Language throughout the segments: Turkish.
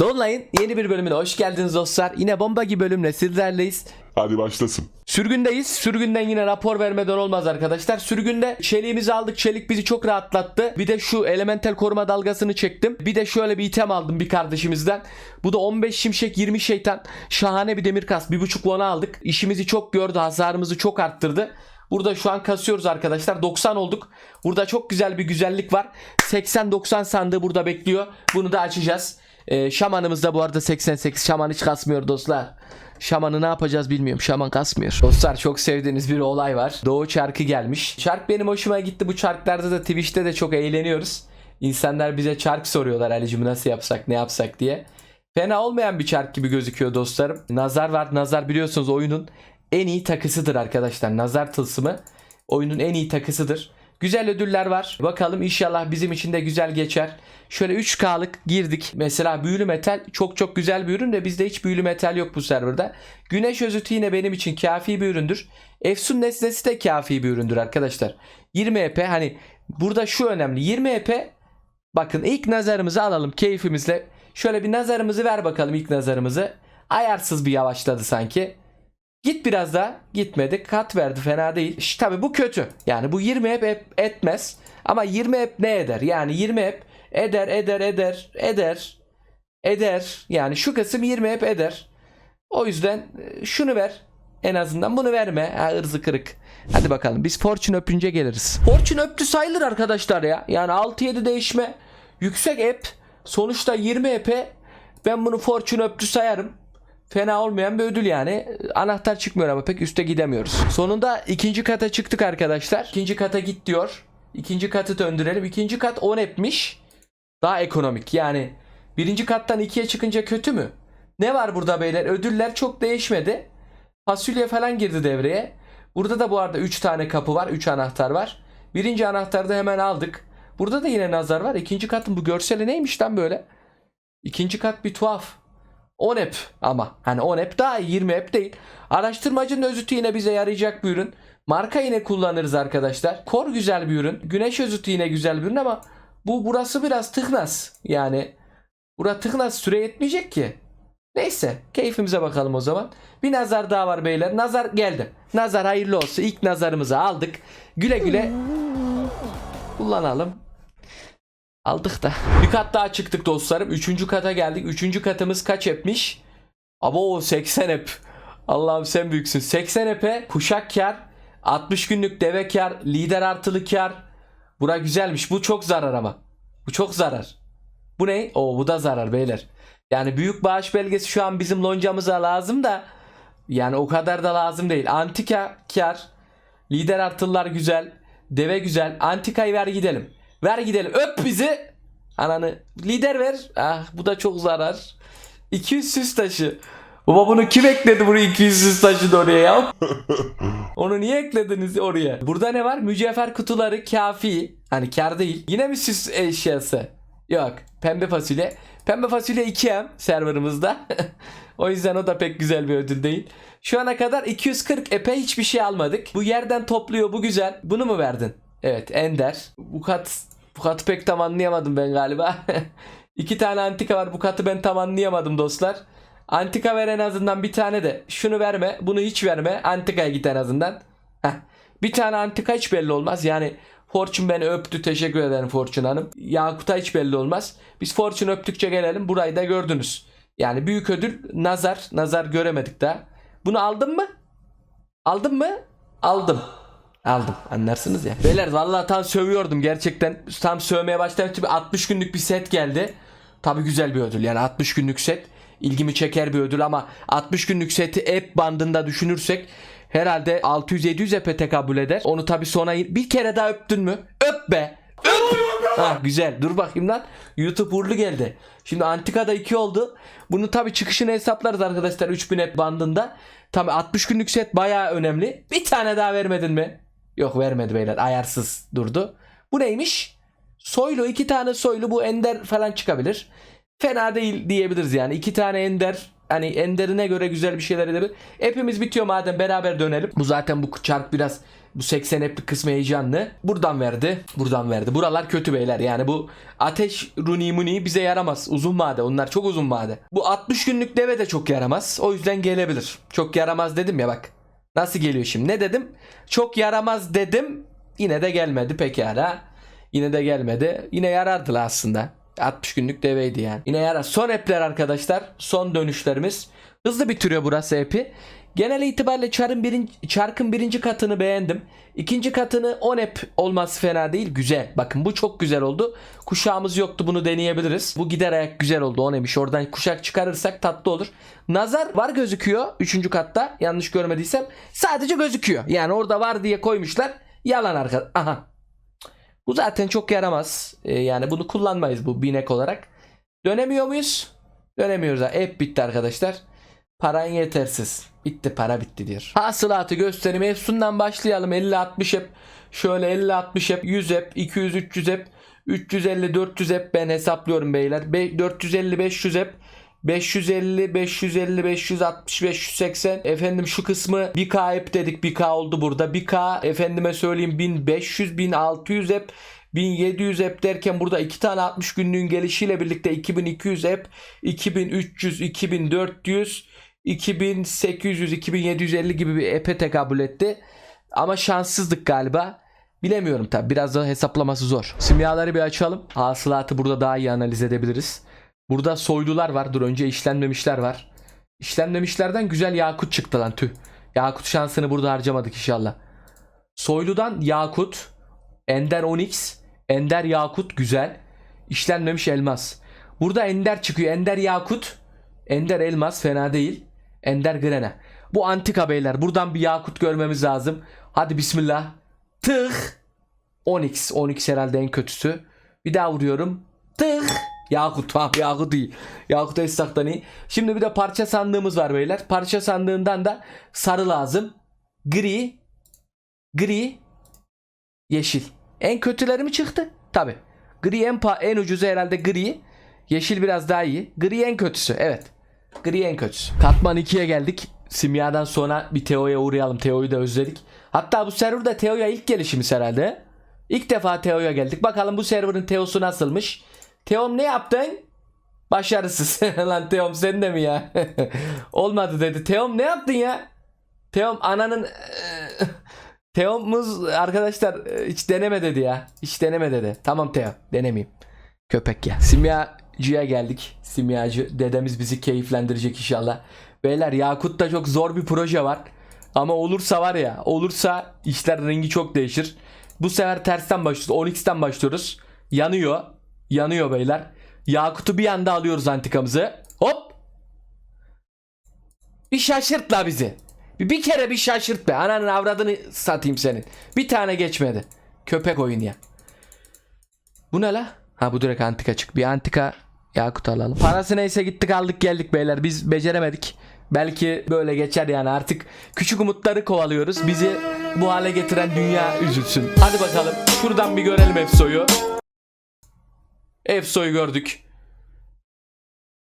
Dolunay'ın yeni bir bölümüne hoş geldiniz dostlar. Yine bomba gibi bölümle sizlerleyiz. Hadi başlasın. Sürgündeyiz. Sürgünden yine rapor vermeden olmaz arkadaşlar. Sürgünde çeliğimizi aldık. Çelik bizi çok rahatlattı. Bir de şu elemental koruma dalgasını çektim. Bir de şöyle bir item aldım bir kardeşimizden. Bu da 15 şimşek 20 şeytan. Şahane bir demir kas. 1.5 won aldık. İşimizi çok gördü. Hasarımızı çok arttırdı. Burada şu an kasıyoruz arkadaşlar. 90 olduk. Burada çok güzel bir güzellik var. 80-90 sandığı burada bekliyor. Bunu da açacağız. Ee, şamanımız da bu arada 88. Şaman hiç kasmıyor dostlar. Şamanı ne yapacağız bilmiyorum. Şaman kasmıyor. Dostlar çok sevdiğiniz bir olay var. Doğu çarkı gelmiş. Çark benim hoşuma gitti. Bu çarklarda da Twitch'te de çok eğleniyoruz. İnsanlar bize çark soruyorlar Ali'cim nasıl yapsak ne yapsak diye. Fena olmayan bir çark gibi gözüküyor dostlarım. Nazar var. Nazar biliyorsunuz oyunun en iyi takısıdır arkadaşlar. Nazar tılsımı oyunun en iyi takısıdır. Güzel ödüller var. Bakalım inşallah bizim için de güzel geçer. Şöyle 3K'lık girdik. Mesela büyülü metal çok çok güzel bir ürün de bizde hiç büyülü metal yok bu serverda. Güneş özütü yine benim için kafi bir üründür. Efsun nesnesi de kafi bir üründür arkadaşlar. 20 EP hani burada şu önemli. 20 EP bakın ilk nazarımızı alalım keyfimizle. Şöyle bir nazarımızı ver bakalım ilk nazarımızı. Ayarsız bir yavaşladı sanki. Git biraz daha. Gitmedi. Kat verdi. Fena değil. Şş, tabii bu kötü. Yani bu 20 hep, hep etmez. Ama 20 hep ne eder? Yani 20 hep eder eder eder eder eder. Yani şu kısım 20 hep eder. O yüzden e, şunu ver. En azından bunu verme. Ha, ırzı kırık. Hadi bakalım. Biz Fortune öpünce geliriz. Fortune öptü sayılır arkadaşlar ya. Yani 6-7 değişme. Yüksek app. Sonuçta 20 app'e ben bunu Fortune öptü sayarım. Fena olmayan bir ödül yani. Anahtar çıkmıyor ama pek üste gidemiyoruz. Sonunda ikinci kata çıktık arkadaşlar. İkinci kata git diyor. İkinci katı döndürelim. İkinci kat 10 etmiş. Daha ekonomik. Yani birinci kattan ikiye çıkınca kötü mü? Ne var burada beyler? Ödüller çok değişmedi. Fasulye falan girdi devreye. Burada da bu arada 3 tane kapı var. 3 anahtar var. Birinci anahtarı da hemen aldık. Burada da yine nazar var. İkinci katın bu görseli neymiş lan böyle? İkinci kat bir tuhaf. 10 app ama. Hani 10 app daha iyi 20 app değil. Araştırmacının özütü yine bize yarayacak bir ürün. Marka yine kullanırız arkadaşlar. Kor güzel bir ürün. Güneş özütü yine güzel bir ürün ama bu burası biraz tıknaz. Yani bura tıknaz süre yetmeyecek ki. Neyse keyfimize bakalım o zaman. Bir nazar daha var beyler. Nazar geldi. Nazar hayırlı olsun. İlk nazarımızı aldık. Güle güle kullanalım. Aldık da. Bir kat daha çıktık dostlarım. Üçüncü kata geldik. Üçüncü katımız kaç etmiş? Abo 80 ep. Allah'ım sen büyüksün. 80 epe kuşak kar. 60 günlük deve kar. Lider artılı kar. Bura güzelmiş. Bu çok zarar ama. Bu çok zarar. Bu ne? Oo bu da zarar beyler. Yani büyük bağış belgesi şu an bizim loncamıza lazım da yani o kadar da lazım değil. Antika kar. Lider artılılar güzel. Deve güzel. Antikayı ver gidelim. Ver gidelim. Öp bizi. Ananı. Lider ver. Ah bu da çok zarar. 200 süs taşı. Baba bunu kim ekledi buraya 200 süs taşı oraya ya? Onu niye eklediniz oraya? Burada ne var? Mücevher kutuları kafi. Hani kar değil. Yine mi süs eşyası? Yok. Pembe fasulye. Pembe fasulye 2M serverımızda. o yüzden o da pek güzel bir ödül değil. Şu ana kadar 240 epey hiçbir şey almadık. Bu yerden topluyor bu güzel. Bunu mu verdin? Evet Ender. Bu kat bu katı pek tam anlayamadım ben galiba. İki tane antika var. Bu katı ben tam anlayamadım dostlar. Antika ver en azından bir tane de. Şunu verme. Bunu hiç verme. Antikaya git en azından. Heh. Bir tane antika hiç belli olmaz. Yani Fortune beni öptü. Teşekkür ederim Fortune Hanım. Yakut'a hiç belli olmaz. Biz Fortune öptükçe gelelim. Burayı da gördünüz. Yani büyük ödül nazar. Nazar göremedik daha. Bunu aldın mı? Aldın mı? Aldım. Aldım. Anlarsınız ya. Beyler vallahi tam sövüyordum gerçekten. Tam sövmeye başlamıştım. 60 günlük bir set geldi. Tabi güzel bir ödül. Yani 60 günlük set ilgimi çeker bir ödül ama 60 günlük seti app bandında düşünürsek herhalde 600-700 app'e tekabül eder. Onu tabi sonra bir kere daha öptün mü? Öp be. Öp. Ha güzel. Dur bakayım lan. YouTube uğurlu geldi. Şimdi Antika'da 2 oldu. Bunu tabi çıkışını hesaplarız arkadaşlar 3000 app bandında. Tabi 60 günlük set bayağı önemli. Bir tane daha vermedin mi? Yok vermedi beyler. Ayarsız durdu. Bu neymiş? Soylu iki tane soylu bu ender falan çıkabilir. Fena değil diyebiliriz yani. iki tane ender hani enderine göre güzel bir şeyler edebilir. Hepimiz bitiyor madem beraber dönelim. Bu zaten bu çark biraz Bu 80 eplik kısmı heyecanlı. Buradan verdi. Buradan verdi. Buralar kötü beyler. Yani bu ateş runi muni bize yaramaz. Uzun vade. Onlar çok uzun vade. Bu 60 günlük deve de çok yaramaz. O yüzden gelebilir. Çok yaramaz dedim ya bak. Nasıl geliyor şimdi? Ne dedim? Çok yaramaz dedim. Yine de gelmedi pekala. Yine de gelmedi. Yine yarardı aslında. 60 günlük deveydi yani. Yine yarar. Son epler arkadaşlar. Son dönüşlerimiz. Hızlı bitiriyor burası epi. Genel itibariyle çarın birinci, çarkın birinci katını beğendim. İkinci katını 10 ep olması fena değil. Güzel. Bakın bu çok güzel oldu. Kuşağımız yoktu bunu deneyebiliriz. Bu gider ayak güzel oldu 10 emiş. Oradan kuşak çıkarırsak tatlı olur. Nazar var gözüküyor. Üçüncü katta. Yanlış görmediysem. Sadece gözüküyor. Yani orada var diye koymuşlar. Yalan arka. Aha. Bu zaten çok yaramaz. Ee, yani bunu kullanmayız bu binek olarak. Dönemiyor muyuz? Dönemiyoruz. Hep bitti arkadaşlar. Paran yetersiz. Bitti para bitti diyor. Hasılatı göstereyim. Efsun'dan başlayalım. 50-60 hep. Şöyle 50-60 hep. 100 hep. 200-300 hep. 350-400 hep ben hesaplıyorum beyler. 450-500 hep. 550, 550, 560, 580. Efendim şu kısmı 1K hep dedik. 1K oldu burada. 1K efendime söyleyeyim 1500, 1600 hep. 1700 hep derken burada iki tane 60 günlüğün gelişiyle birlikte 2200 hep 2300 2400 2800 2750 gibi bir epe tekabül etti. Ama şanssızlık galiba. Bilemiyorum tabi biraz da hesaplaması zor. Simyaları bir açalım. Hasılatı burada daha iyi analiz edebiliriz. Burada soylular var. Dur önce işlenmemişler var. İşlenmemişlerden güzel yakut çıktı lan tüh. Yakut şansını burada harcamadık inşallah. Soyludan yakut, ender onyx, ender yakut güzel. İşlenmemiş elmas. Burada ender çıkıyor. Ender yakut, ender elmas fena değil. Ender grena. Bu antika beyler. Buradan bir yakut görmemiz lazım. Hadi bismillah. Tık. Onyx. Onyx herhalde en kötüsü. Bir daha vuruyorum. Tık. Yakut tamam Yakut iyi. Yakut Esnaf'tan iyi. Şimdi bir de parça sandığımız var beyler. Parça sandığından da sarı lazım. Gri. Gri. Yeşil. En kötüleri mi çıktı? Tabi. Gri en, en ucuzu herhalde gri. Yeşil biraz daha iyi. Gri en kötüsü. Evet. Gri en kötüsü. Katman 2'ye geldik. Simya'dan sonra bir Teo'ya uğrayalım. Teo'yu da özledik. Hatta bu serverda Teo'ya ilk gelişimiz herhalde. İlk defa Teo'ya geldik. Bakalım bu serverın Teo'su nasılmış. Teom ne yaptın? Başarısız. Lan Teom sen de mi ya? Olmadı dedi. Teom ne yaptın ya? Teom ananın... Teom'umuz arkadaşlar e, hiç deneme dedi ya. Hiç deneme dedi. Tamam Teo denemeyeyim. Köpek ya. Simyacıya geldik. Simyacı dedemiz bizi keyiflendirecek inşallah. Beyler Yakut'ta çok zor bir proje var. Ama olursa var ya olursa işler rengi çok değişir. Bu sefer tersten başlıyoruz. 10x'ten başlıyoruz. Yanıyor. Yanıyor beyler. Yakut'u bir anda alıyoruz antikamızı. Hop. Bir şaşırt la bizi. Bir, bir kere bir şaşırt be. Ananın avradını satayım senin. Bir tane geçmedi. Köpek oyun ya. Bu ne la? Ha bu direkt antika çık. Bir antika Yakut alalım. Parası neyse gittik aldık geldik beyler. Biz beceremedik. Belki böyle geçer yani artık küçük umutları kovalıyoruz. Bizi bu hale getiren dünya üzülsün. Hadi bakalım şuradan bir görelim Efso'yu. Efso'yu gördük.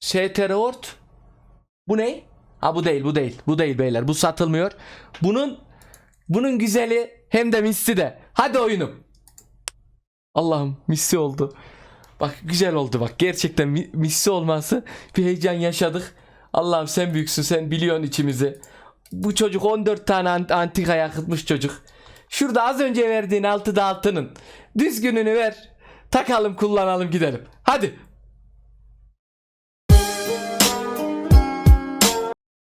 STR Ort. Bu ne? Ha bu değil bu değil. Bu değil beyler. Bu satılmıyor. Bunun bunun güzeli hem de misli de. Hadi oyunum. Allah'ım misli oldu. Bak güzel oldu bak. Gerçekten mi- misli olması bir heyecan yaşadık. Allah'ım sen büyüksün sen biliyorsun içimizi. Bu çocuk 14 tane ant- antika yakıtmış çocuk. Şurada az önce verdiğin altıda altının düzgününü ver. Takalım kullanalım gidelim. Hadi.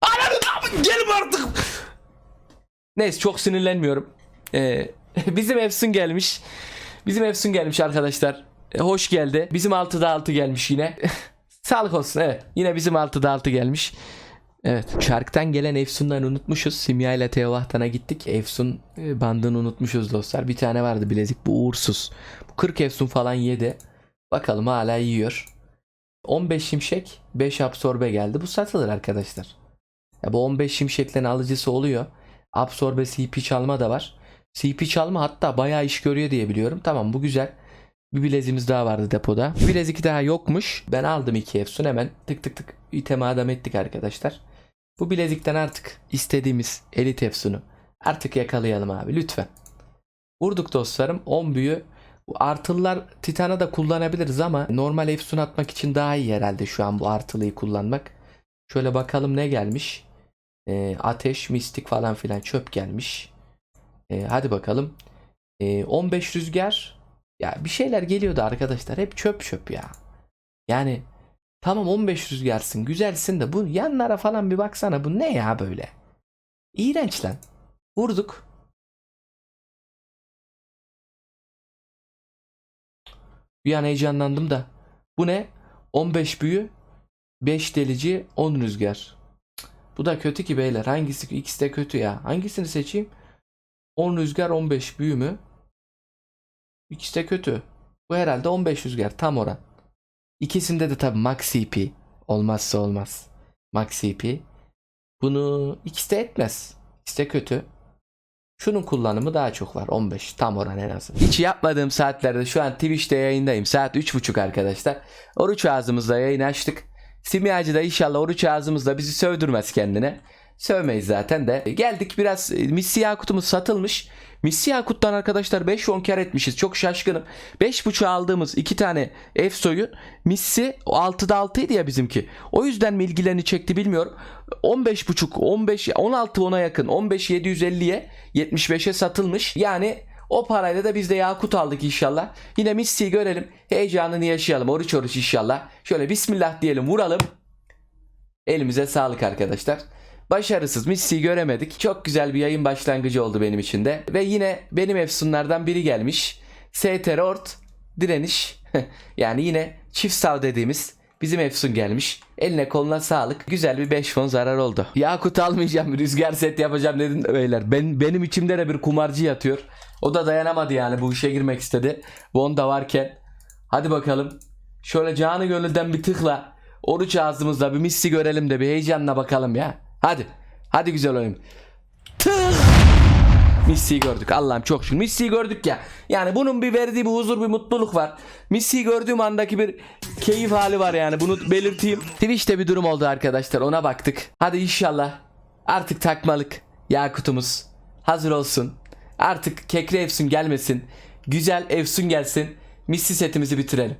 Ananı Gelin artık. Neyse çok sinirlenmiyorum. Ee, bizim Efsun gelmiş. Bizim Efsun gelmiş arkadaşlar. E, hoş geldi. Bizim 6'da 6 gelmiş yine. Sağlık olsun evet. Yine bizim 6'da 6 gelmiş. Evet. Şarktan gelen Efsun'dan unutmuşuz. Simya ile Teovahtan'a gittik. Efsun e, bandını unutmuşuz dostlar. Bir tane vardı bilezik. Bu uğursuz. Bu 40 Efsun falan yedi. Bakalım hala yiyor. 15 şimşek 5 absorbe geldi. Bu satılır arkadaşlar. Ya bu 15 şimşeklerin alıcısı oluyor. Absorbe CP çalma da var. CP çalma hatta bayağı iş görüyor diye biliyorum. Tamam bu güzel. Bir bileziğimiz daha vardı depoda. Bir bilezik daha yokmuş. Ben aldım iki Efsun hemen tık tık tık iteme adam ettik arkadaşlar. Bu bilezikten artık istediğimiz elit Efsun'u artık yakalayalım abi lütfen. Vurduk dostlarım 10 büyü. Artılılar Titan'a da kullanabiliriz ama normal Efsun atmak için daha iyi herhalde şu an bu artılıyı kullanmak. Şöyle bakalım ne gelmiş. Ee, ateş, mistik falan filan çöp gelmiş. Ee, hadi bakalım. Ee, 15 rüzgar. Ya bir şeyler geliyordu arkadaşlar. Hep çöp çöp ya. Yani tamam 15 rüzgarsın güzelsin de bu yanlara falan bir baksana bu ne ya böyle. İğrenç lan. Vurduk. Bir an heyecanlandım da. Bu ne? 15 büyü, 5 delici, 10 rüzgar. Bu da kötü ki beyler. Hangisi? İkisi de kötü ya. Hangisini seçeyim? 10 rüzgar, 15 büyü mü? İkisi de kötü. Bu herhalde 15 rüzgar. Tam oran. İkisinde de tabii max CP. Olmazsa olmaz. Max CP. Bunu ikisi de etmez. İkisi de kötü. Şunun kullanımı daha çok var. 15 tam oran en azından. Hiç yapmadığım saatlerde şu an Twitch'te yayındayım. Saat 3.30 arkadaşlar. Oruç ağzımızda yayın açtık. Simyacı da inşallah oruç ağzımızda bizi sövdürmez kendine. Sövmeyiz zaten de. Geldik biraz e, Missi Yakut'umuz satılmış. Missi Yakut'tan arkadaşlar 5 won kar etmişiz. Çok şaşkınım. 5.5'a aldığımız 2 tane Efso'yu Missi 6'da 6'ydı ya bizimki. O yüzden mi ilgilerini çekti bilmiyorum. 15.5 15 16 ona yakın 15 750'ye 75'e satılmış. Yani o parayla da biz de Yakut aldık inşallah. Yine Missi'yi görelim. Heyecanını yaşayalım. Oruç oruç inşallah. Şöyle Bismillah diyelim vuralım. Elimize sağlık arkadaşlar. Başarısız Missi'yi göremedik. Çok güzel bir yayın başlangıcı oldu benim için de. Ve yine benim efsunlardan biri gelmiş. STR Ort direniş. yani yine çift sav dediğimiz bizim efsun gelmiş. Eline koluna sağlık. Güzel bir 5 fon zarar oldu. Yakut almayacağım. Rüzgar set yapacağım dedim beyler. Ben, benim içimde de bir kumarcı yatıyor. O da dayanamadı yani bu işe girmek istedi. Von da varken. Hadi bakalım. Şöyle canı gönülden bir tıkla. Oruç ağzımızda bir missi görelim de bir heyecanla bakalım ya. Hadi. Hadi güzel oyun. Tık. Missi'yi gördük. Allah'ım çok şükür. Missi'yi gördük ya. Yani bunun bir verdiği bir huzur, bir mutluluk var. Missi'yi gördüğüm andaki bir keyif hali var yani. Bunu belirteyim. Twitch'te bir durum oldu arkadaşlar. Ona baktık. Hadi inşallah artık takmalık Yakut'umuz hazır olsun. Artık Kekre Efsun gelmesin. Güzel Efsun gelsin. Missi setimizi bitirelim.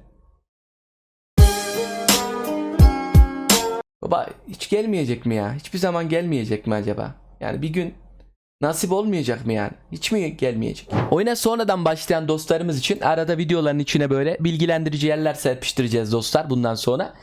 Baba hiç gelmeyecek mi ya? Hiçbir zaman gelmeyecek mi acaba? Yani bir gün nasip olmayacak mı yani? Hiç mi gelmeyecek? Oyuna sonradan başlayan dostlarımız için arada videoların içine böyle bilgilendirici yerler serpiştireceğiz dostlar bundan sonra.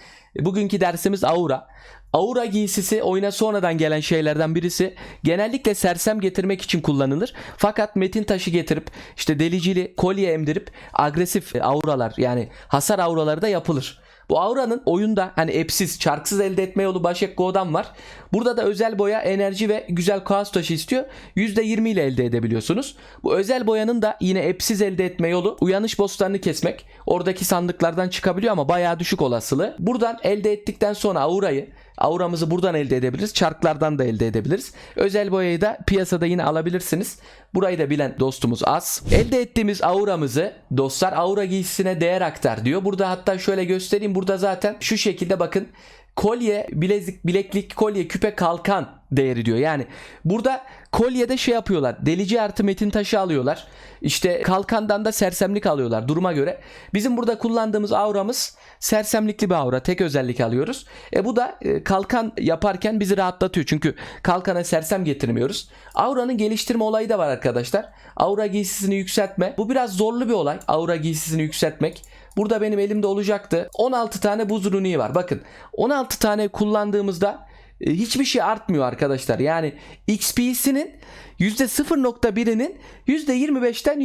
Bugünkü dersimiz Aura. Aura giysisi oyuna sonradan gelen şeylerden birisi. Genellikle sersem getirmek için kullanılır. Fakat metin taşı getirip işte delicili kolye emdirip agresif auralar yani hasar auraları da yapılır. Bu auranın oyunda hani epsiz, çarksız elde etme yolu Başak Go'dan var. Burada da özel boya, enerji ve güzel kaos taşı istiyor. %20 ile elde edebiliyorsunuz. Bu özel boyanın da yine epsiz elde etme yolu uyanış bosslarını kesmek. Oradaki sandıklardan çıkabiliyor ama bayağı düşük olasılığı. Buradan elde ettikten sonra aurayı Auramızı buradan elde edebiliriz. Çarklardan da elde edebiliriz. Özel boyayı da piyasada yine alabilirsiniz. Burayı da bilen dostumuz az. Elde ettiğimiz auramızı dostlar aura giysisine değer aktar diyor. Burada hatta şöyle göstereyim. Burada zaten şu şekilde bakın kolye, bilezik, bileklik, kolye, küpe, kalkan değeri diyor. Yani burada kolyede şey yapıyorlar. Delici artı metin taşı alıyorlar. İşte kalkandan da sersemlik alıyorlar duruma göre. Bizim burada kullandığımız auramız sersemlikli bir aura. Tek özellik alıyoruz. E bu da e, kalkan yaparken bizi rahatlatıyor. Çünkü kalkana sersem getirmiyoruz. Auranın geliştirme olayı da var arkadaşlar. Aura giysisini yükseltme. Bu biraz zorlu bir olay. Aura giysisini yükseltmek. Burada benim elimde olacaktı. 16 tane buz runiği var. Bakın 16 tane kullandığımızda hiçbir şey artmıyor arkadaşlar. Yani XP'sinin %0.1'inin %25'ten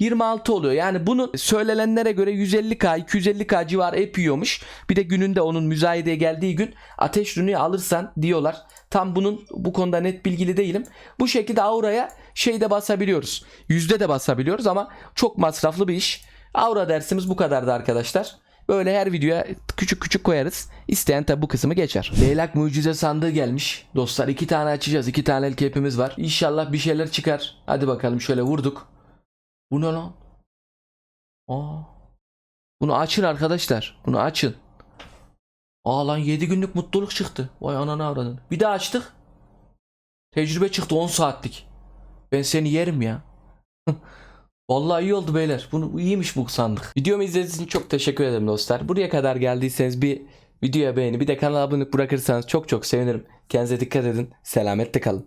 %26 oluyor. Yani bunu söylenenlere göre 150k 250k civarı hep yiyormuş. Bir de gününde onun müzayedeye geldiği gün ateş rünü alırsan diyorlar. Tam bunun bu konuda net bilgili değilim. Bu şekilde auraya şeyde basabiliyoruz. Yüzde de basabiliyoruz ama çok masraflı bir iş. Aura dersimiz bu kadardı arkadaşlar. Böyle her videoya küçük küçük koyarız. İsteyen tabi bu kısmı geçer. Leylak mucize sandığı gelmiş. Dostlar iki tane açacağız. iki tane el kepimiz var. İnşallah bir şeyler çıkar. Hadi bakalım şöyle vurduk. Bu ne lan? Aa. Bunu açın arkadaşlar. Bunu açın. Aa lan 7 günlük mutluluk çıktı. Vay ananı avradın. Bir daha açtık. Tecrübe çıktı 10 saatlik. Ben seni yerim ya. Vallahi iyi oldu beyler. Bunu bu iyiymiş bu sandık. Videomu izlediğiniz için çok teşekkür ederim dostlar. Buraya kadar geldiyseniz bir videoya beğeni bir de kanala abone bırakırsanız çok çok sevinirim. Kendinize dikkat edin. Selametle kalın.